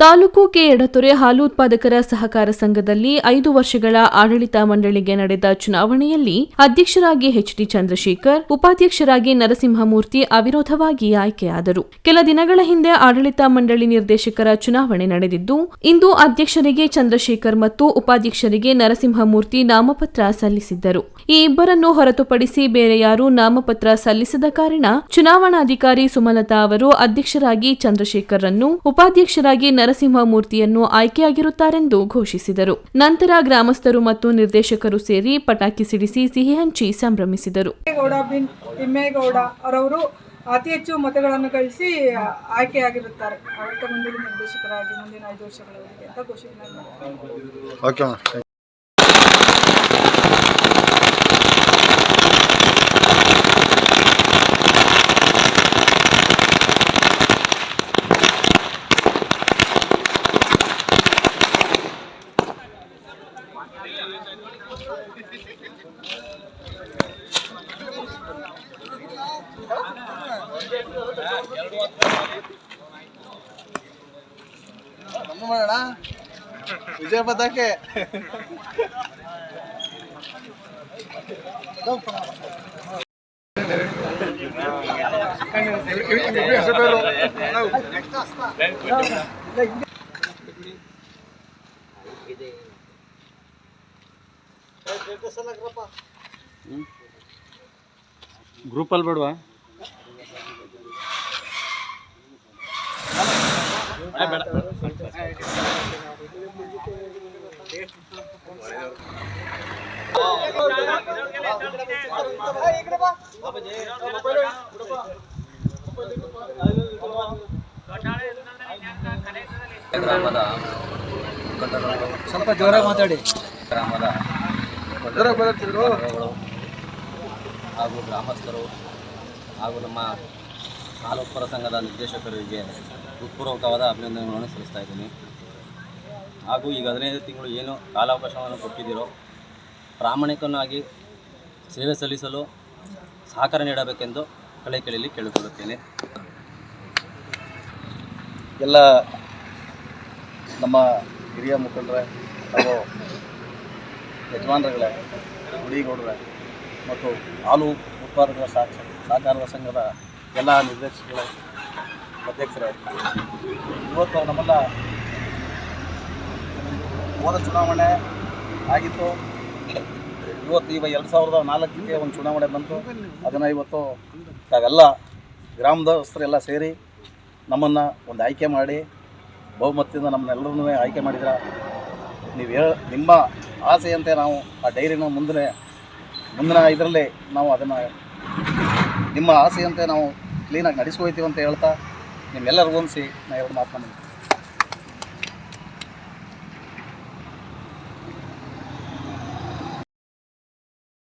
Taluk K Edatore ಹಾಲು ಉತ್ಪಾದಕರ ಸಹಕಾರ ಸಂಘದಲ್ಲಿ ಐದು ವರ್ಷಗಳ ಆಡಳಿತ ಮಂಡಳಿಗೆ ನಡೆದ ಚುನಾವಣೆಯಲ್ಲಿ ಅಧ್ಯಕ್ಷರಾಗಿ ಎಚ್ಡಿ ಚಂದ್ರಶೇಖರ್, ಉಪಾಧ್ಯಕ್ಷರಾಗಿ ನರಸಿಂಹಮೂರ್ತಿ ಅವಿರೋಧವಾಗಿ ಆಯ್ಕೆಯಾದರು. ಕೆಲ ದಿನಗಳ ಹಿಂದೆ ಆಡಳಿತ ಮಂಡಳಿ ನಿರ್ದೇಶಕರ ಚುನಾವಣೆ ನಡೆದಿದ್ದು, ಇಂದು ಅಧ್ಯಕ್ಷರಿಗೆ ಚಂದ್ರಶೇಖರ್ ಮತ್ತು ಉಪಾಧ್ಯಕ್ಷರಿಗೆ ನರಸಿಂಹಮೂರ್ತಿ ನಾಮಪತ್ರ ಸಲ್ಲಿಸಿದ್ದರು. ಈ ಇಬ್ಬರನ್ನು ಹೊರತುಪಡಿಸಿ ಬೇರೆ ಯಾರೂ ನಾಮಪತ್ರ ಸಲ್ಲಿಸದ ಕಾರಣ, ಚುನಾವಣಾಧಿಕಾರಿ ಸುಮಲತಾ ಅವರು ಅಧ್ಯಕ್ಷರಾಗಿ ಚಂದ್ರಶೇಖರ್ರನ್ನು ಉಪಾಧ್ಯಕ್ಷರಾಗಿ ನರಸಿಂಹಮೂರ್ತಿಯನ್ನು ಆಯ್ಕೆಯಾಗಿರುತ್ತಾರೆಂದು ಘೋಷಿಸಿದರು. ನಂತರ ಗ್ರಾಮಸ್ಥರು ಮತ್ತು ನಿರ್ದೇಶಕರು ಸೇರಿ ಪಟಾಕಿ ಸಿಡಿಸಿ ಸಿಹಿ ಹಂಚಿ ಸಂಭ್ರಮಿಸಿದರು. ತಿಮ್ಮೇಗೌಡ ಅವರವರು ಅತಿ ಹೆಚ್ಚು ಮತಗಳನ್ನು ಗಳಿಸಿ ಆಯ್ಕೆಯಾಗಿರುತ್ತಾರೆ. ಆಡಳಿತ ಮಂಡಳಿ ನಿರ್ದೇಶಕರಾಗಿ ಮುಂದಿನ ಐದು ವರ್ಷಗಳವರೆಗೆ ಅಂತ ಘೋಷಣೆ ಮಾಡಿದ್ದಾರೆ ವಿಜಯ ಪದಕ್ಕೆ ಮಾಡೋಣ ಪತಾಕೆ ಗ್ರೂಪಲ್ಲಿ ಬೇಡವಾ? ಸ್ವಲ್ಪ ಜೋರಾಗಿ ಮಾತಾಡಿ. ಗ್ರಾಮದ ಹಾಗೂ ಗ್ರಾಮಸ್ಥರು ಹಾಗೂ ನಮ್ಮ ಹಾಲೋತ್ಪರ ಸಂಘದ ನಿರ್ದೇಶಕರಿಗೆ ಹೃತ್ಪೂರ್ವಕವಾದ ಅಭಿನಂದನೆಗಳನ್ನು ಸಲ್ಲಿಸ್ತಾ ಇದ್ದೀನಿ. ಹಾಗೂ ಈಗ ಹದಿನೈದು ತಿಂಗಳು ಏನು ಕಾಲಾವಕಾಶವನ್ನು ಕೊಟ್ಟಿದ್ದೀರೋ ಪ್ರಾಮಾಣಿಕನಾಗಿ ಸೇವೆ ಸಲ್ಲಿಸಲು ಸಹಕಾರ ನೀಡಬೇಕೆಂದು ಕಳೆ ಕೇಳಿ ಕೇಳಿಕೊಳ್ಳುತ್ತೇನೆ. ಎಲ್ಲ ನಮ್ಮ ಹಿರಿಯ ಮುಖಂಡರ ಹಾಗೂ ಯಜಮಾನರುಗಳೇ ಗುಡಿಗೌಡರೇ ಮತ್ತು ಹಾಲು ಉತ್ಪಾದಕರ ಸಹ ಸಹಕಾರದ ಸಂಘದ ಎಲ್ಲ ನಿರ್ದೇಶಕರು, ಅಧ್ಯಕ್ಷರೇ. ಇವತ್ತು ನಮ್ಮೆಲ್ಲ ಹೋದ ಚುನಾವಣೆ ಆಗಿತ್ತು. ಇವತ್ತು ಇವ ಎರಡು ಸಾವಿರದ ನಾಲ್ಕಕ್ಕೆ ಒಂದು ಚುನಾವಣೆ ಬಂತು. ಅದನ್ನು ಇವತ್ತು ತಾವೆಲ್ಲ ಗ್ರಾಮದಸ್ಥರೆಲ್ಲ ಸೇರಿ ನಮ್ಮನ್ನು ಒಂದು ಆಯ್ಕೆ ಮಾಡಿ, ಬಹುಮತದಿಂದ ನಮ್ಮನ್ನೆಲ್ಲರನ್ನೂ ಆಯ್ಕೆ ಮಾಡಿದ್ರೆ ನೀವು ಹೇಳ ನಿಮ್ಮ ಆಸೆಯಂತೆ ನಾವು ಆ ಡೈರಿನ ಮುಂದಿನ ಮುಂದಿನ ಇದರಲ್ಲಿ ನಾವು ಅದನ್ನು ನಿಮ್ಮ ಆಸೆಯಂತೆ ನಾವು ಕ್ಲೀನಾಗಿ ನಡೆಸ್ಕೊಯ್ತೀವಿ ಅಂತ ಹೇಳ್ತಾ ನಿಮ್ಮೆಲ್ಲರಿಗೂ ಹೊಂದಿಸಿ ನಾ ಎರಡು ಮಾತನಾಡಿ